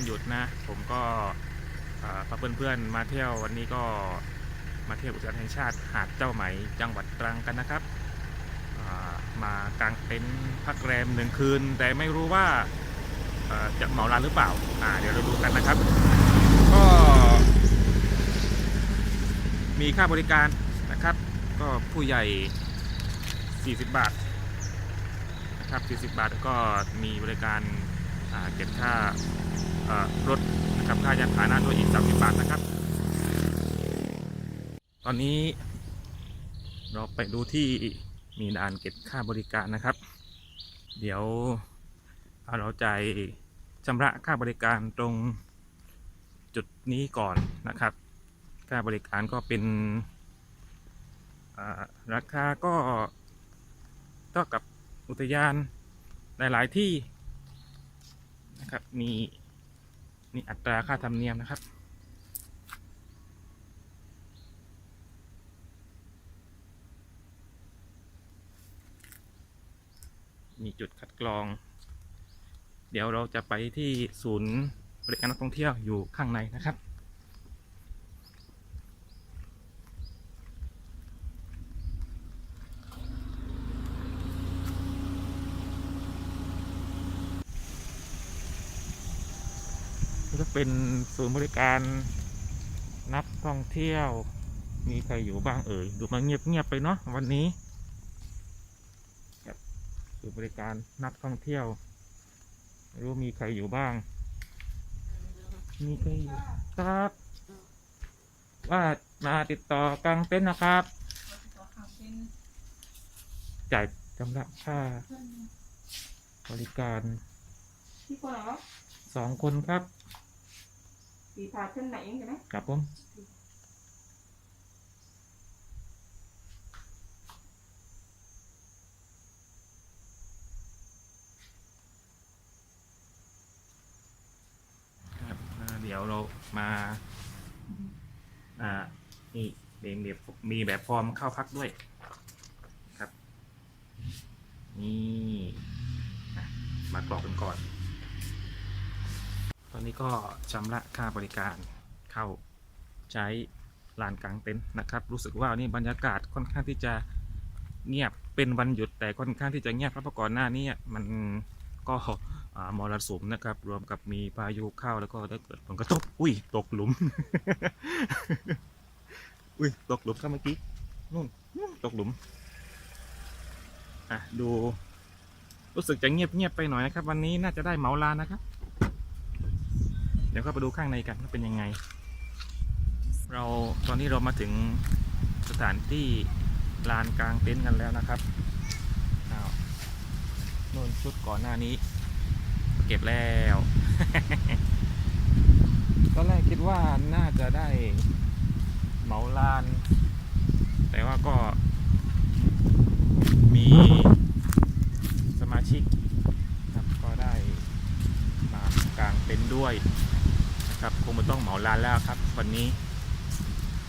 วันหยุดนะ ผมก็พาเพื่อนๆมาเที่ยววันนี้ก็มาเที่ยวอุทยานแห่งชาติหาดเจ้าไหมจังหวัดตรังกันนะครับอ่ามากางเต็นท์พักแรมหนึ่งคืน แต่ไม่รู้ว่าจะเหมาร้านหรือเปล่าเดี๋ยวเราดูกันนะครับ ก็มีค่าบริการนะครับ ก็ผู้ใหญ่ 40 บาทนะครับ40 บาทแล้วก็มีบริการ เก็บค่ารถนะครับค่ายานพาหนะด้วยอีก 30 บาทนะครับ ตอนนี้เราไปดูที่มีด่านเก็บค่าบริการนะครับ เดี๋ยวเอาเราจ่ายชำระค่าบริการตรงจุดนี้ก่อนนะครับ ค่าบริการก็เป็นราคาก็เท่ากับอุทยานหลาย ๆ ที่ นะครับ มีมีอัตราค่าธรรมเนียมนะครับ มีจุดคัดกรอง เดี๋ยวเราจะไปที่ศูนย์บริการนักท่องเที่ยวอยู่ข้างในนะครับ ก็เป็นศูนย์บริการนักท่องเที่ยว มีใครอยู่บ้างเอ่ย ดูมาเงียบๆไปเนาะวันนี้ครับศูนย์บริการนักท่องเที่ยวไม่รู้มีใครอยู่บ้าง มีใครอยู่ครับ ว่ามาติดต่อกางเต็นท์นะครับ จ่ายชำระค่าบริการพี่คนเหรอสองคนครับ สีพาขึ้นไหนเองใช่ไหมครับผมครับอ่าเดี๋ยวเรามา อ่านี่เองแบบมีแบบฟอร์มเข้าพักด้วย ครับ นี่อะมากรอกกันก่อนต อนนี้ก็ชำระค่าบริการเข้าใช้ลานกลางเต็นท์นะครับ รู้สึกว่านี่บรรยากาศค่อนข้างที่จะเงียบเป็นวันหยุดแต่ค่อนข้างที่จะเงียบเพราะก่อนหน้านี้มันก็มรสุมนะครับ รวมกับมีพายุเข้าแล้วก็ได้เกิดผลกระทบอุ้ยตกหลุม อุ้ยตกหลุมครับเมื่อกี้นู่นตกหลุมอะดู รู้สึกจะเงียบเงียบไปหน่อยนะครับ วันนี้น่าจะได้เหมาลานะครับ เดี๋ยวเข้าไปดูข้างในกันว่าเป็นยังไง เราตอนนี้เรามาถึงสถานที่ลานกลางเต็นท์กันแล้วนะครับอ้าวโน่นชุดก่อนหน้านี้ เก็บแล้วตอนแรกคิดว่าน่าจะได้เหมาลาน แต่ว่าก็มีสมาชิกครับก็ได้มากางเต็นท์ด้วย งไม่ต้องเหมาลานแล้วครับ วันนี้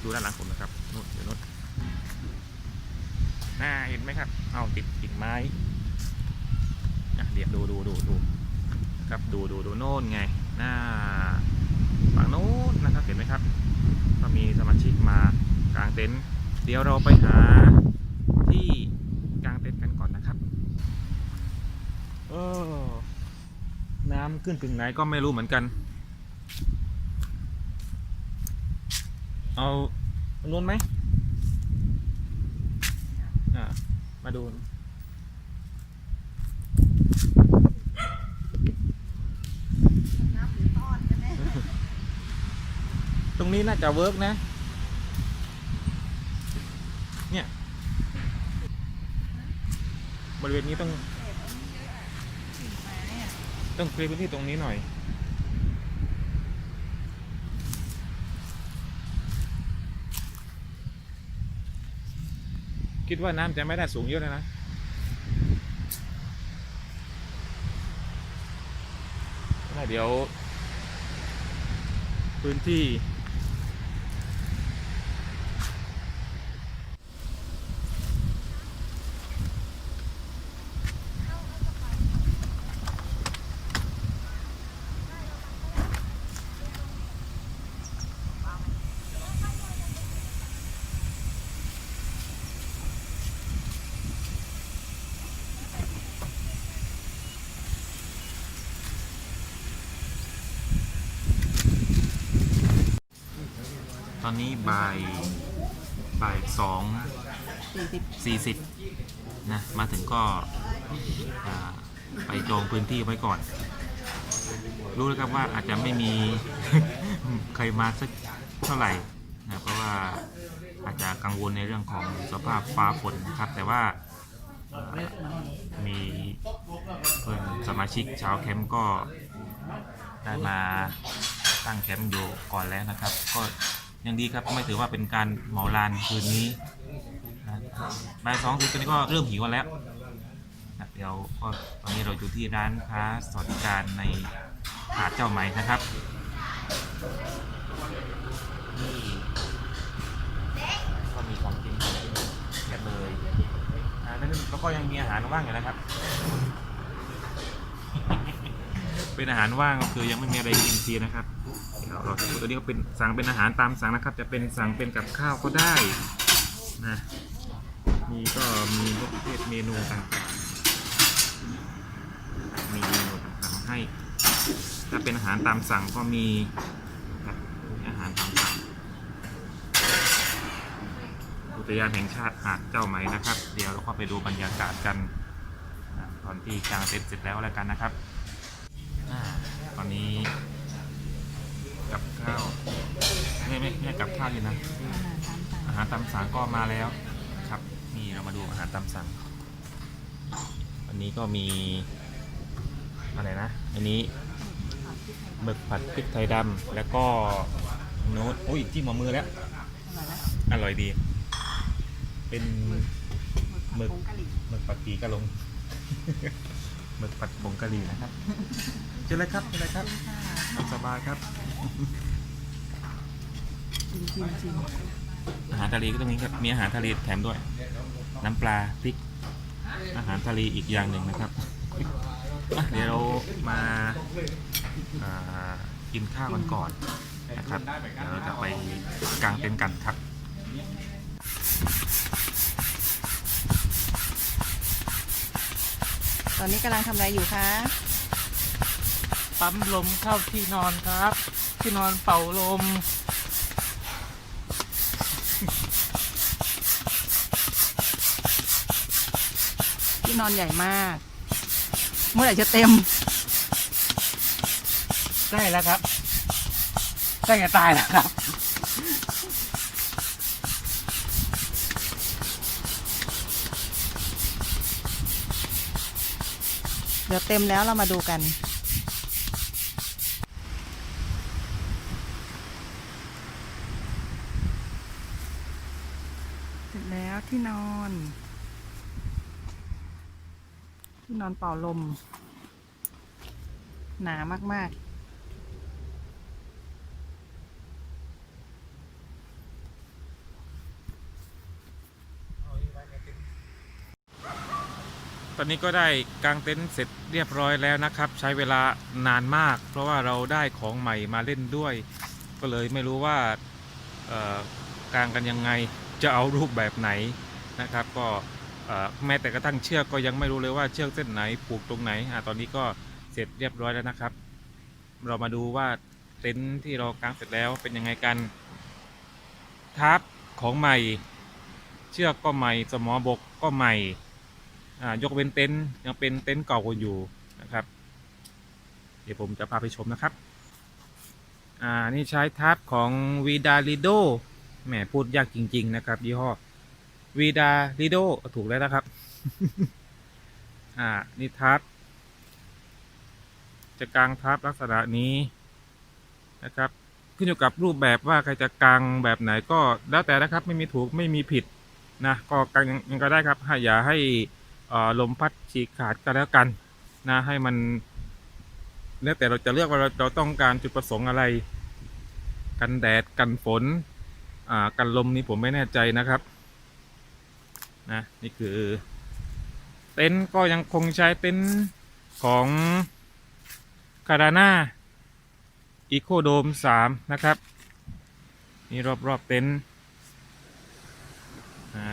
ดูด้านหลังผมนะครับนู่นเดี๋ยวนู่นหน่าเห็นไหมครับ เอาติดกิ่งไม้อะเดี๋ยวดูดูดูดูครับดูดูดูโน่นไงหน้าฝั่งโน้นนะครับเห็นไหมครับ ก็มีสมาชิกมากางเต็นท์เดี๋ยวเราไปหาที่กางเต็นท์กันก่อนนะครับเออน้ำขึ้นถึงไหนก็ไม่รู้เหมือนกัน เอานู้นไหมอ่ามาดูน้ำหรือต้อนกันแน่ตรงนี้น่าจะเวิร์กนะ เนี่ย บริเวณนี้ต้องเศษอันนี้เยอะอะกิ่งไม้อะต้องเคลียร์พื้นที่ตรงนี้หน่อย คิดว่าน้ำจะไม่ได้สูงเยอะเลยนะเดี๋ยว พื้นที่ อนนี้ บ่ายบ่ายสองสี่สิบสี่สิบนะ มาถึงก็อ่าไปจองพื้นที่ไว้ก่อน รู้แล้วครับว่าอาจจะไม่มีใครมาสักเท่าไหร่นะเพราะว่าอาจจะกังวลในเรื่องของสภาพฟ้าฝนนะครับ แต่ว่าเอ่อมีเพื่อนสมาชิกชาวแคมป์ก็ได้มาตั้งแคมป์อยู่ก่อนแล้วนะครับ ก็ ยังดีครับไม่ถือว่าเป็นการเหมาลานคืนนี้นะบ่ายสองถึงตอนนี้ก็เริ่มหิวกันแล้วนะเดี๋ยวก็ตอนนี้เราอยู่ที่ร้านค้าสวัสดิการในหาดเจ้าไหมนะครับก็มีของกินเยอะเลยอ่าแล้วแล้วก็ยังมีอาหารว่างอยู่นะครับ เป็นอาหารว่างก็คือยังไม่มีอะไรกินฟรีนะครับ เดี๋ยวเราตัวนี้ก็เป็นสั่งเป็นอาหารตามสั่งนะครับ จะเป็นสั่งเป็นกับข้าวก็ได้นะมีก็มีประเภทเมนูต่างๆมีเมนูต่างๆให้ ถ้าเป็นอาหารตามสั่งก็มีอาหารตามสั่งอุทยานแห่งชาติหาดเจ้าไหมนะครับ เดี๋ยวเราเข้าไปดูบรรยากาศกันตอนที่กางเต็นท์เสร็จแล้วแล้วกันนะครับอตอนนี้ ไม่ไม่ไม่กับข้าวอยู่นะอาหารตามสั่งอาหารตามสั่งก็มาแล้วครับ นี่เรามาดูอาหารตามสั่งวันนี้ก็มีอะไรนะ อันนี้หมึกผัดพริกไทยดำแล้วก็โน้ตโอ้ยจิ้มหัวมือแล้ว อร่อยนะอร่อยดี เป็นหมึกผงกะหรี่หมึกผัดปีกะลงหมึกผัดผงกะหรี่นะครับเชิญเลยครับเชิญเลยครับตามสบายครับ ชิมชิมชิมอาหารทะเลก็ต้องมีครับ มีอาหารทะเลแถมด้วย น้ำปลาพริก อาหารทะเลอีกอย่างหนึ่งนะครับอะเดี๋ยวเรามาอ่ากินข้าวกันก่อนนะครับ เดี๋ยวเราจะไปกางเต็นท์กันครับ ตอนนี้กำลังทำอะไรอยู่คะ ปั๊มลมเข้าที่นอนครับ ที่นอนเป่าลม นอนใหญ่มาก เมื่อไหร่จะเต็ม ใกล้แล้วครับใกล้จะตายแล้วครับ เดี๋ยวเต็มแล้วเรามาดูกัน เสร็จแล้วที่นอน ที่นอนเป่าลม หนามากตอนนี้ก็ได้กางเต็นท์เสร็จเรียบร้อยแล้วนะครับ ใช้เวลานานมาก เพราะว่าเราได้ของใหม่มาเล่นด้วย ก็เลยไม่รู้ว่ากางกันยังไงจะเอารูปแบบไหนนะครับ ก็ แม้แต่กระทั่งเชือกก็ยังไม่รู้เลยว่าเชือกเส้นไหนผูกตรงไหนอะตอนนี้ก็เสร็จเรียบร้อยแล้วนะครับ เรามาดูว่าเต็นท์ที่เรากางเสร็จแล้วเป็นยังไงกันทับของใหม่ เชือกก็ใหม่ สมอบกก็ใหม่อ่ยกเว้นเต็นท์ยังเป็นเต็นท์เก่าอยู่นะครับ เดี๋ยวผมจะพาไปชมนะครับอ่านี่ใช้ทับของวีดาลิโดแหมพูดยากจริง ๆ นะครับ ยี่ห้อ วีดาลิโดถูกแล้วนะครับ อ่านี่ทับจะกางทับลักษณะนี้นะครับ ขึ้นอยู่กับรูปแบบว่าใครจะกางแบบไหนก็แล้วแต่นะครับ ไม่มีถูกไม่มีผิดนะก็กางยังก็ได้ครับให้อย่าให้เอ่อลมพัดฉีกขาดก็แล้วกันนะให้มันแล้วแต่เราจะเลือกว่าเราเราต้องการจุดประสงค์อะไร กันแดดกันฝน อ่า กันลมนี่ผมไม่แน่ใจนะครับ นะนี่คือ เต็นท์ก็ยังคงใช้เต็นท์ของคาราน่าอีโคโดม3นะครับ นี่รอบรอบเต็นท์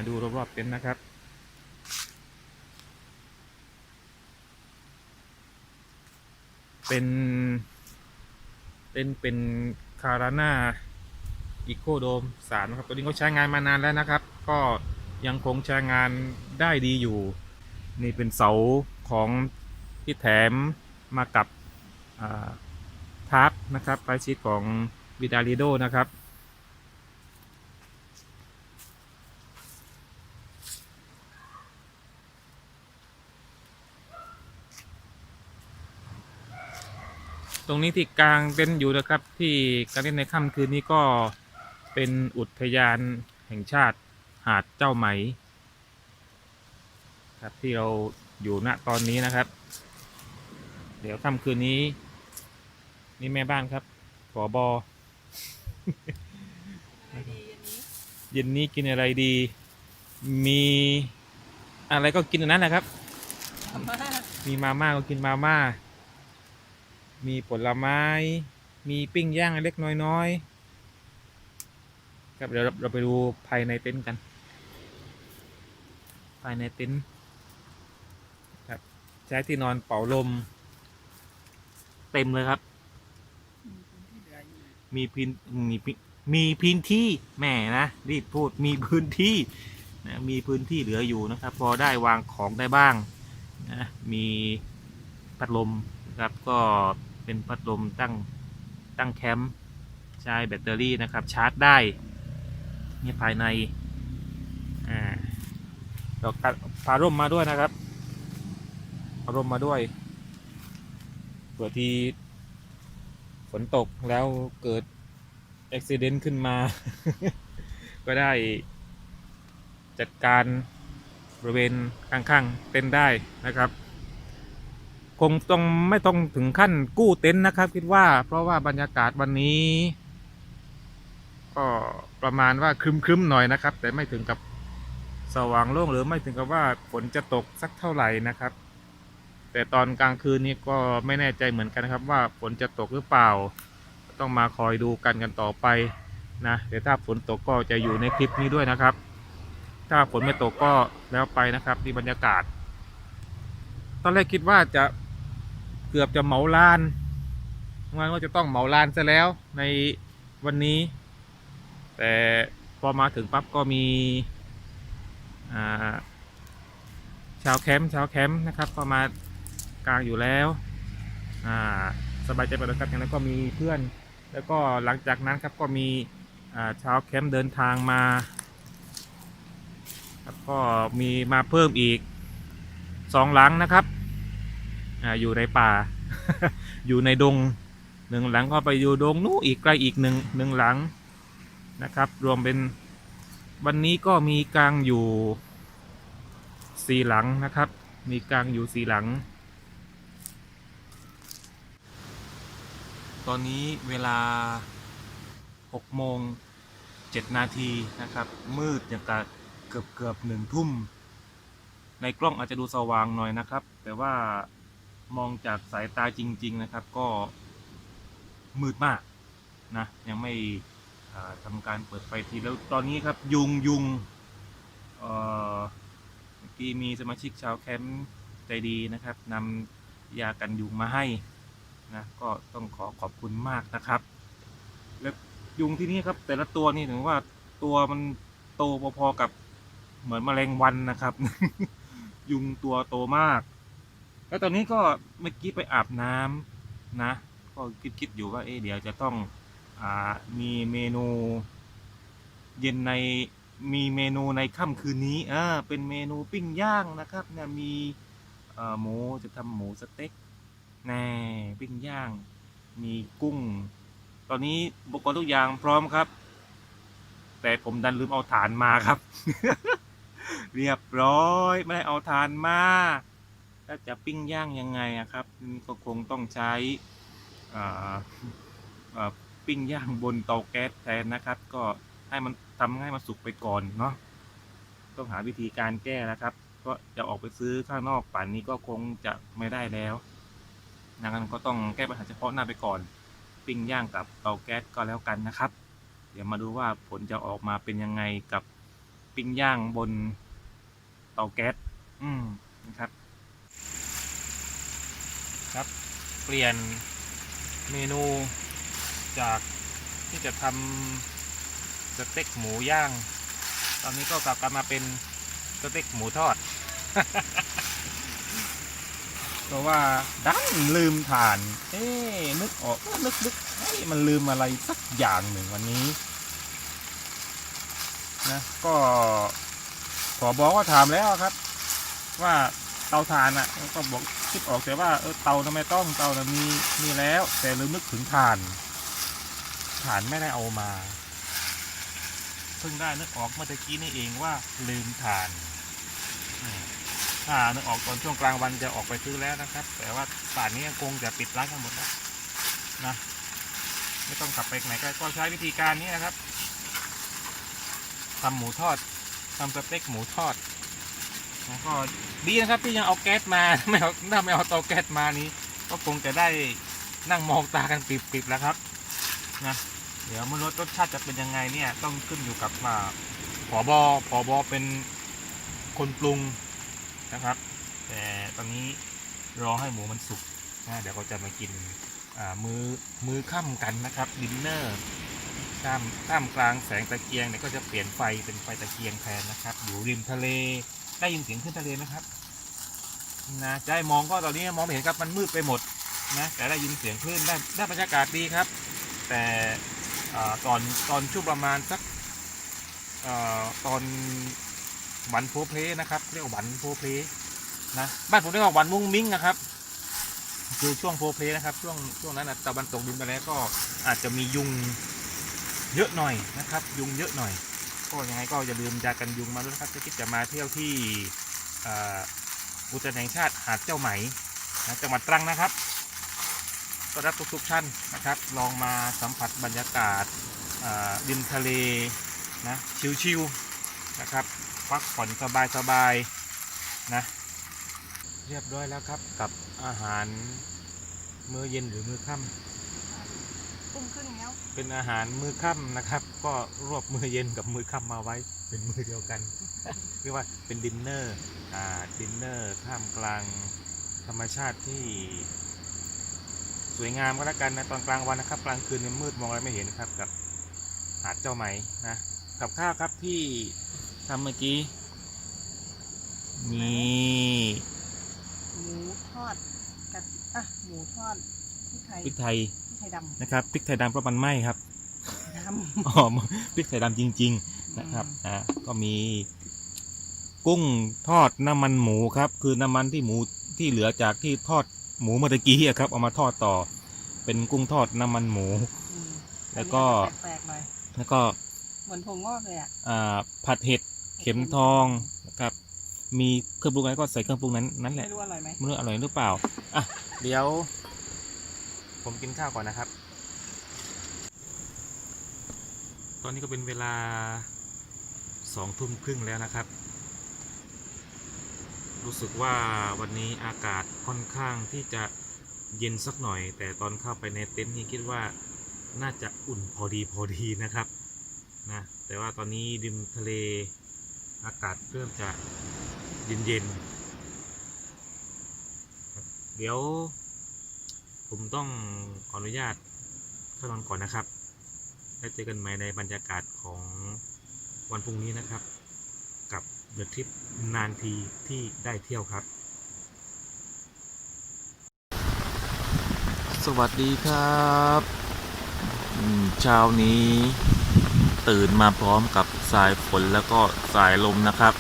ดูรอบรอบเต็นท์นะครับ เป็นเป็นเป็นคาราน่าอีโคโดมสามนะครับ ตัวนี้เขาใช้งานมานานแล้วนะครับ ก็ ยังคงใช้งานได้ดีอยู่ นี่เป็นเสาของที่แถมมากับทาร์กนะครับไปชิดของวิดาลิโดนะครับตรงนี้ที่กลางเต็นท์อยู่นะครับที่การเล่นในค่ำคืนนี้ก็เป็นอุทยานแห่งชาติ หาดเจ้าไหม ครับที่เราอยู่ณตอนนี้นะครับ เดี๋ยวค่ำคืนนี้ นี่แม่บ้านครับขอบอเย็นนี้กินอะไรดี มีอะไรก็กินอันนั้นแหละครับ มีมาม่าก็กินมาม่า มีผลไม้ มีปิ้งย่างเล็กน้อยๆครับเดี๋ยวเราเราไปดูภายในเต็นท์กันภายในเต็นท์ครับใช้ที่นอนเป่าลม เต็มเลยครับ มีพื้นมีพื้นมีพื้นที่แหม่นะรีบพูดมีพื้นที่นะมีพื้นที่เหลืออยู่นะครับ พอได้วางของได้บ้างนะมีพัดลมนะครับก็เป็นพัดลมตั้งตั้งแคมป์ใช้แบตเตอรี่นะครับ ชาร์จได้นี่ภายในอ่า เราตัดพาร่มมาด้วยนะครับพาร่มมาด้วยเผื่อที่ฝนตกแล้วเกิดอุบิเหตุขึ้นมา ก็ได้จัดการบริเวณข้างๆเต็นท์ได้นะครับ คงต้องไม่ต้องถึงขั้นกู้เต็นท์นะครับ คิดว่าเพราะว่าบรรยากาศวันนี้ ก็ประมาณว่าครึมๆหน่อยนะครับ แต่ไม่ถึงกับ สว่างโล่งหรือไม่ถึงกับว่าฝนจะตกสักเท่าไหร่นะครับ แต่ตอนกลางคืนนี้ก็ไม่แน่ใจเหมือนกันนะครับ ว่าฝนจะตกหรือเปล่า ต้องมาคอยดูกันกันต่อไปนะเดี๋ยวถ้าฝนตกก็จะอยู่ในคลิปนี้ด้วยนะครับ ถ้าฝนไม่ตกก็แล้วไปนะครับนี่บรรยากาศ ตอนแรกคิดว่าจะเกือบจะเหมาลานงานว่าจะต้องเหมาลานซะแล้วในวันนี้ แต่พอมาถึงปั๊บก็มี ชาวแคมป์ชาวแคมป์นะครับก็มากลางอยู่แล้วสบายใจไปแล้วครับอย่างนั้นก็มีเพื่อน แล้วก็หลังจากนั้นครับก็มีชาวแคมป์เดินทางมาแล้วก็มีมาเพิ่มอีกสองหลังนะครับออยู่ในป่า อยู่ในดงหนึ่งหลังก็ไปอยู่ดงนู้อีกไกลอีกหนึ่งหนึ่งหลังนะครับ รวมเป็น วันนี้ก็มีกลางอยู่สีหลังนะครับ มีกลางอยู่สีหลัง ตอนนี้เวลา6โมง7นาทีนะครับ มืดอย่างกับเกือบเกือบหนึ่งทุ่ม ในกล้องอาจจะดูสว่างหน่อยนะครับ แต่ว่ามองจากสายตาจริง ๆนะครับ ก็มืดมากนะยังไม่ อ่าทำการเปิดไฟทีแล้วตอนนี้ครับยุงยุงเมื่อกี้มีสมาชิกชาวแคมป์ใจดีนะครับนำยากันยุงมาให้นะก็ต้องขอขอบคุณมากนะครับ แล้วยุงที่นี่ครับ แต่ละตัวนี่ถึงว่าตัวมันโตพอๆกับเหมือนแมลงวันนะครับ ยุงตัวโตมาก แล้วตอนนี้ก็เมื่อกี้ไปอาบน้ำนะ ก็คิดๆอยู่ว่าเอ๊ะเดี๋ยวจะต้อง มีเมนูเย็นในมีเมนูในค่ำคืนนี้อ่าเป็นเมนูปิ้งย่างนะครับเนี่ยมีหมูจะทำหมูสเต็กแน่ปิ้งย่าง มีกุ้ง ตอนนี้อุปกรณ์ทุกอย่างพร้อมครับ แต่ผมดันลืมเอาฐานมาครับ เรียบร้อยไม่ได้เอาฐานมาถ้าจะปิ้งย่างยังไงอะครับก็คงต้องใช้อ่าอ่า ปิ้งย่างบนเตาแก๊สแทนนะครับ ก็ให้มันทำให้มันสุกไปก่อนเนาะต้องหาวิธีการแก้นะครับ ก็จะออกไปซื้อข้างนอกป่านนี้ก็คงจะไม่ได้แล้วดังนั้นก็ต้องแก้ปัญหาเฉพาะหน้าไปก่อน ปิ้งย่างกับเตาแก๊สก็แล้วกันนะครับ เดี๋ยวมาดูว่าผลจะออกมาเป็นยังไงกับปิ้งย่างบนเตาแก๊สอืมนะครับ ครับ เปลี่ยนเมนู จากที่จะทำสเต็กหมูย่าง ตอนนี้ก็กลับกันมาเป็นสเต็กหมูทอด เพราะว่าดันลืมทาน เอ๊ะนึกออกนึกนึกเอ้ยมันลืมอะไรสักอย่างหนึ่งวันนี้นะก็ขอบอกว่าถามแล้วครับ ว่าเตาถ่านอะก็บอกคิดออกแต่ว่าเออเตาทำไมต้องเตาน่ะมีมีแล้ว แต่ลืมนึกถึงถ่าน ถ่านไม่ได้เอามา เพิ่งได้นึกออกเมื่อตะกี้นี่เองว่าลืมถ่านอืมถ้านึกออกตอนช่วงกลางวันจะออกไปซื้อแล้วนะครับ แต่ว่าป่านนี้คงจะปิดร้านกันหมดแล้วนะไม่ต้องกลับไปไหนก็ก็ใช้วิธีการนี้นะครับทำหมูทอดทำสเต็กหมูทอดแล้วก็ดีนะครับที่ยังเอาแก๊สมาไม่เอาถ้าไม่เอาเตาแก๊สมานี้ ก็คงจะได้นั่งมองตากันปิบๆแล้วครับ นะเดี๋ยวมันรสรสชาติจะเป็นยังไงเนี่ยต้องขึ้นอยู่กับมาผอบอผอบอเป็นคนปรุงนะครับ แต่ตอนนี้รอให้หมูมันสุกนะเดี๋ยวก็จะมากินมือมือค่ำกันนะครับดินเนอร์ท่ามท่ามกลางแสงตะเกียงเนี่ยก็จะเปลี่ยนไฟเป็นไฟตะเกียงแทนนะครับ อยู่ริมทะเลได้ยินเสียงขึ้นทะเลไหมครับนะจะให้มองก็ตอนนี้มองไม่เห็นครับมันมืดไปหมดนะแต่ได้ยินเสียงคลื่นได้ได้บรรยากาศดีครับ แต่อ่าตอนตอนช่วงประมาณสักตอนวันโพเพลนะครับ เรียกว่าวันโพเพลนะบ้านผมเรียกว่าวันมุ้งมิ้งนะครับ คือช่วงโพเพลนะครับ ช่วงช่วงนั้นนะตะวันตกดินไปแล้วก็อาจจะมียุงเยอะหน่อยนะครับ ยุงเยอะหน่อย ก็ยังไงก็อย่าลืมยากันยุงมาด้วยนะครับถ้าคิดจะมาเที่ยวที่อุทยานแห่งชาติหาดเจ้าไหมนะจังหวัดตรังนะครับ ก็รับทุกๆท่านนะครับ ลองมาสัมผัสบรรยากาศอ่าริมทะเลนะชิวๆนะครับพักผ่อนสบายๆนะเรียบร้อยแล้วครับกับอาหารมื้อเย็นหรือมื้อค่ำตุ้มครึ่งแล้วเป็นอาหารมื้อค่ำนะครับ ก็รวบมื้อเย็นกับมื้อค่ำมาไว้ เป็นมื้อเดียวกันเรียกว่าเป็นดินเนอร์อ่าดินเนอร์ท่ามกลางธรรมชาติที่ สวยงามก็แล้วกันนะตอนกลางวันนะครับ กลางคืนเนี่ยมืดมองอะไรไม่เห็นครับกับหาดเจ้าไหมนะกับข้าวครับที่ทำเมื่อกี้มีหมูทอดกับอะหมูทอดพริกไทยพริกไทยพริกไทยดนะครับพริกไทยดำเพราะมันไหม้ครับำดำอ๋อพริกไทยดำจริง ๆนะครับอ่าก็มีกุ้งทอดน้ำมันหมูครับ คือน้ำมันที่หมูที่เหลือจากที่ทอด หมูเมื่อตะกี้อะครับ เอามาทอดต่อ เป็นกุ้งทอดน้ำมันหมู อืมแล้วก็ อันนี้แปลกๆหน่อยแล้วก็เหมือนผงงอกเลยอะอ่าผัดเห็ดเข็มทองนะครับ มีเครื่องปรุงอะไรก็ใส่เครื่องปรุงนั้นนั้นแหไม่ละรู้อร่อยไหมไม่รู้อร่อยหรือเปล่า อะ เดี๋ยว ผมกินข้าวก่อนนะครับ ตอนนี้ก็เป็นเวลาสองทุ่มครึ่งแล้วนะครับ รู้สึกว่าวันนี้อากาศค่อนข้างที่จะเย็นสักหน่อย แต่ตอนเข้าไปในเต็นท์นี่คิดว่าน่าจะอุ่นพอดีพอดีนะครับนะแต่ว่าตอนนี้ริมทะเลอากาศเริ่มจะเย็นๆครับเดี๋ยว ผมต้องขออนุญาตเข้านอนก่อนนะครับ แล้วเจอกันใหม่ในบรรยากาศของวันพรุ่งนี้นะครับ กับ เดอะทริปนานทีที่ได้เที่ยวครับ สวัสดีครับเช้านี้ตื่นมาพร้อมกับสายฝนแล้วก็สายลมนะครับ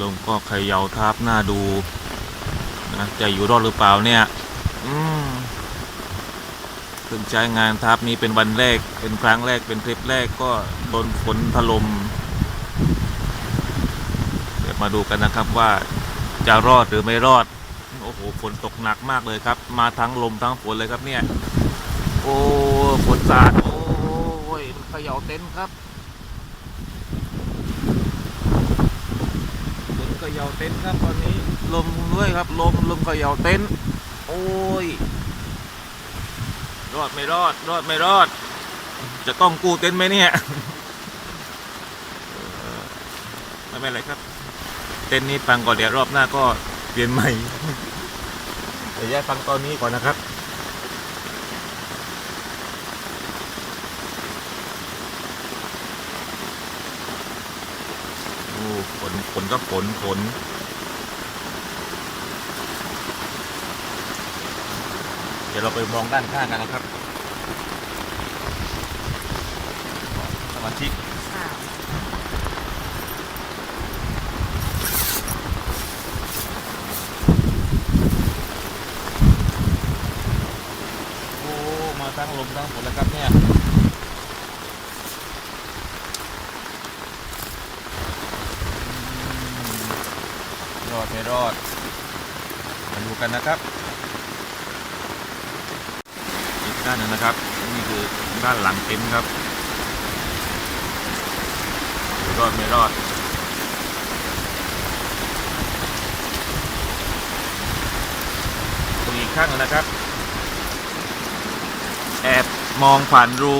ลมก็เขย่าทับหน้าดูนะจะอยู่รอดหรือเปล่าเนี่ย อืม เพิ่งใช้งานทับนี้เป็นวันแรก เป็นครั้งแรกเป็นทริปแรกก็โดนฝนถล่มเดี๋ยวมาดูกันนะครับว่าจะรอดหรือไม่รอด โอ้โหฝนตกหนักมากเลยครับ มาทั้งลมทั้งฝนเลยครับเนี่ย โอ้ฝนสาดโอ้ยมันเขย่าเต็นท์ครับฝนเขย่าเต็นท์ครับตอนนี้ลมด้วยครับลมลมเขย่าเต็นท์โอ้ย รอดไม่รอด รอดไม่รอด จะต้องกู้เต็นท์ไหมเนี่ยไม่เป็นไรครับ เต็นท์นี้ฟังก่อนเดี๋ยวรอบหน้าก็เปลี่ยนใหม่แต่ย้ายฟังตอนนี้ก่อนนะครับโอ้ฝนฝนก็ฝนฝน ดี๋ยวเราไปมองด้านข้างกันนะครับสมาชิกโอ้มาตั้งลมตั้งฝนแล้วครับเนี่ยรอดไม่รอดมาดูกันนะครับ อีก ด้านหนึ่งนะครับ นี่คือด้านหลังเต็นท์ครับรอดไม่รอดตรงอีกข้างนะครับ แอบมองผ่านรู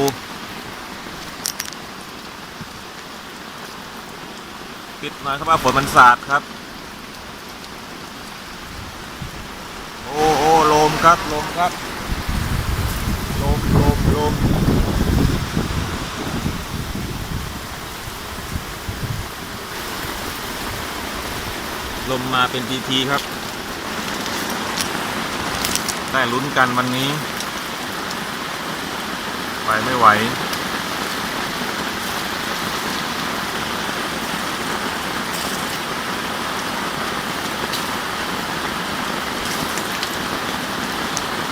คิดหน่อยครับว่าฝนมันสาดครับ โอ้โอ้ลมครับลมครับ มลมลมมาเป็นทีทีครับ ได้ลุ้นกันวันนี้ ไปไม่ไหว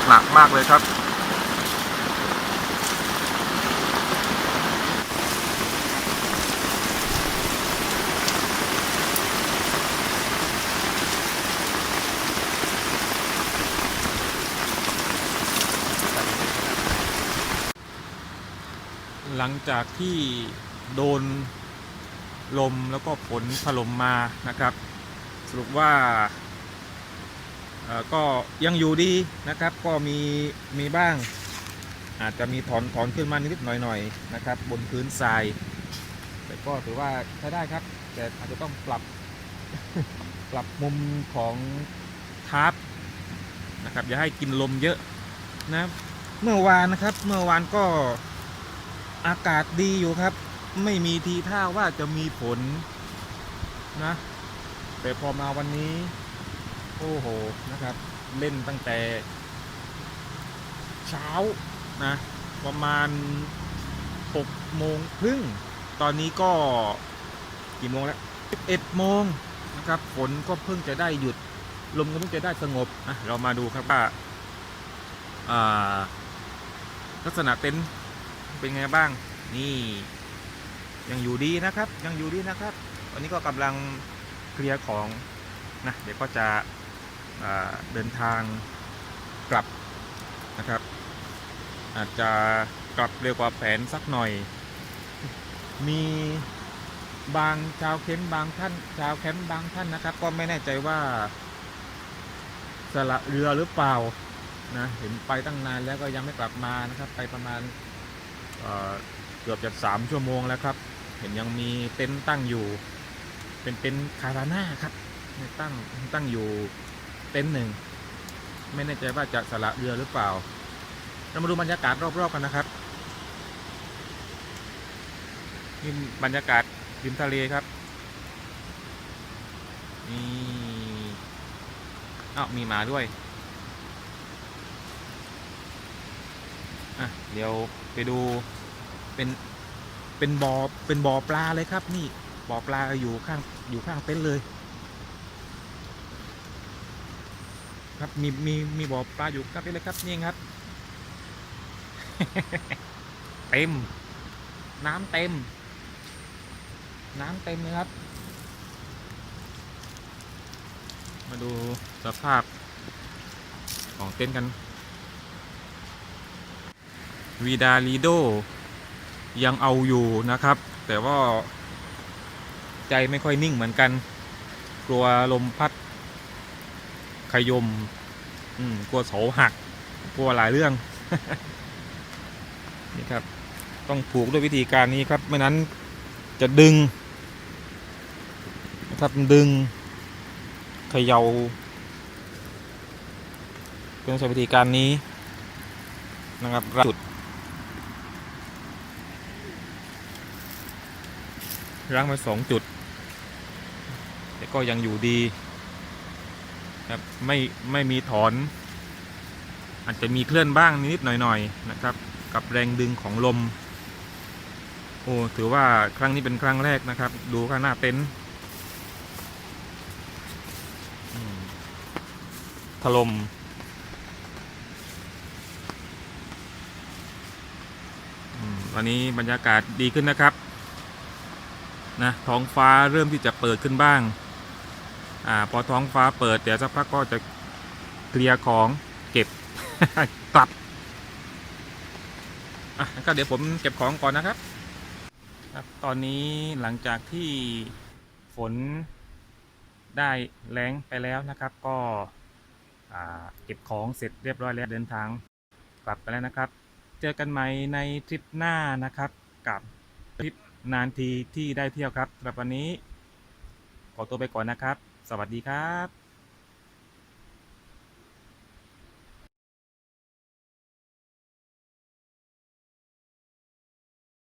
หนักมากเลยครับ ลังจากที่โดนลมแล้วก็ฝนถล่มมานะครับ สรุปว่าก็ยังอยู่ดีนะครับ ก็มีมีบ้าง อาจจะมีถอนถอนขึ้นมานิดหน่อยๆนะครับ บนพื้นทราย แต่ก็ถือว่าใช้ได้ครับ แต่อาจจะต้องปรับปรับมุมของทาร์ปนะครับอย่าให้กินลมเยอะนะเมื่อวานนะครับ เมื่อวานก็ อากาศดีอยู่ครับ ไม่มีทีท่าว่าจะมีฝนนะ แต่พอมาวันนี้ โอ้โหนะครับ เล่นตั้งแต่ เช้านะ ประมาณ6โมงครึ่ง ตอนนี้ก็กี่โมงแล้ว11โมงนะครับ ฝนก็เพิ่งจะได้หยุด ลมก็เพิ่งจะได้สงบอะเรามาดูครับว่าอ่าลักษณะเต็นท์ เป็นไงบ้าง นี่ ยังอยู่ดีนะครับ ยังอยู่ดีนะครับวันนี้ก็กำลังเคลียร์ของนะเดี๋ยวก็จะเดินทางกลับนะครับ อาจจะกลับเร็วกว่าแผนสักหน่อย มีบางชาวเค้นบางท่านชาวแคมป์บางท่านนะครับ ก็ไม่แน่ใจว่าสละเรือหรือเปล่านะเห็นไปตั้งนานแล้วก็ยังไม่กลับมานะครับ ไปประมาณ เกือบจะสามชั่วโมงแล้วครับ เห็นยังมีเต็นท์ตั้งอยู่ เป็นเต็นท์คาราน่าครับตั้งตั้งอยู่เต็นท์หนึ่งไม่แน่ใจว่าจะสละเรือหรือเปล่า เรามาดูบรรยากาศรอบๆกันนะครับนี่บรรยากาศริมทะเลครับนี่อ้าวมีหมาด้วยอะเดี๋ยวไปดู เป็นเป็นบ่อเป็นบ่อปลาเลยครับ นี่บ่อปลาอยู่ข้างอยู่ข้างเต็นท์เลย ครับมีมีมีบ่อปลาอยู่ข้างเต็นท์เลยครับนี่ครับเต็ม น้ำเต็ม น้ำเต็มเลยครับ มาดูสภาพของเต็นท์กันวีดาลีโด ยังเอาอยู่นะครับ แต่ว่าใจไม่ค่อยนิ่งเหมือนกัน กลัวลมพัดขยมอืมกลัวเสาหัก กลัวหลายเรื่อง นี่ครับ ต้องผูกด้วยวิธีการนี้ครับ ไม่นั้นจะดึงนะครับดึงเขยา่าต้องใช้วิธีการนี้นะครับจุด รั้งไว้สองจุด แต่ก็ยังอยู่ดีครับไม่ไม่มีถอน อาจจะมีเคลื่อนบ้างนิดหน่อยๆนะครับ กับแรงดึงของลม โอ้ถือว่าครั้งนี้เป็นครั้งแรกนะครับ ดูข้างหน้าเต็นท์ถล่มวันนี้บรรยากาศดีขึ้นนะครับ นะท้องฟ้าเริ่มที่จะเปิดขึ้นบ้างอ่าพอท้องฟ้าเปิดเดี๋ยวสักพักก็จะเคลียร์ของเก็บกลับอะก็เดี๋ยวผมเก็บของก่อนนะครับครับ ตอนนี้หลังจากที่ฝนได้แรงไปแล้วนะครับ ก็อ่าเก็บของเสร็จเรียบร้อยแล้วเดินทางกลับไปแล้วนะครับ เจอกันใหม่ในทริปหน้านะครับกับทริป นานทีที่ได้เที่ยวครับสำหรับวันนี้ ขอตัวไปก่อนนะครับ สวัสดีครับ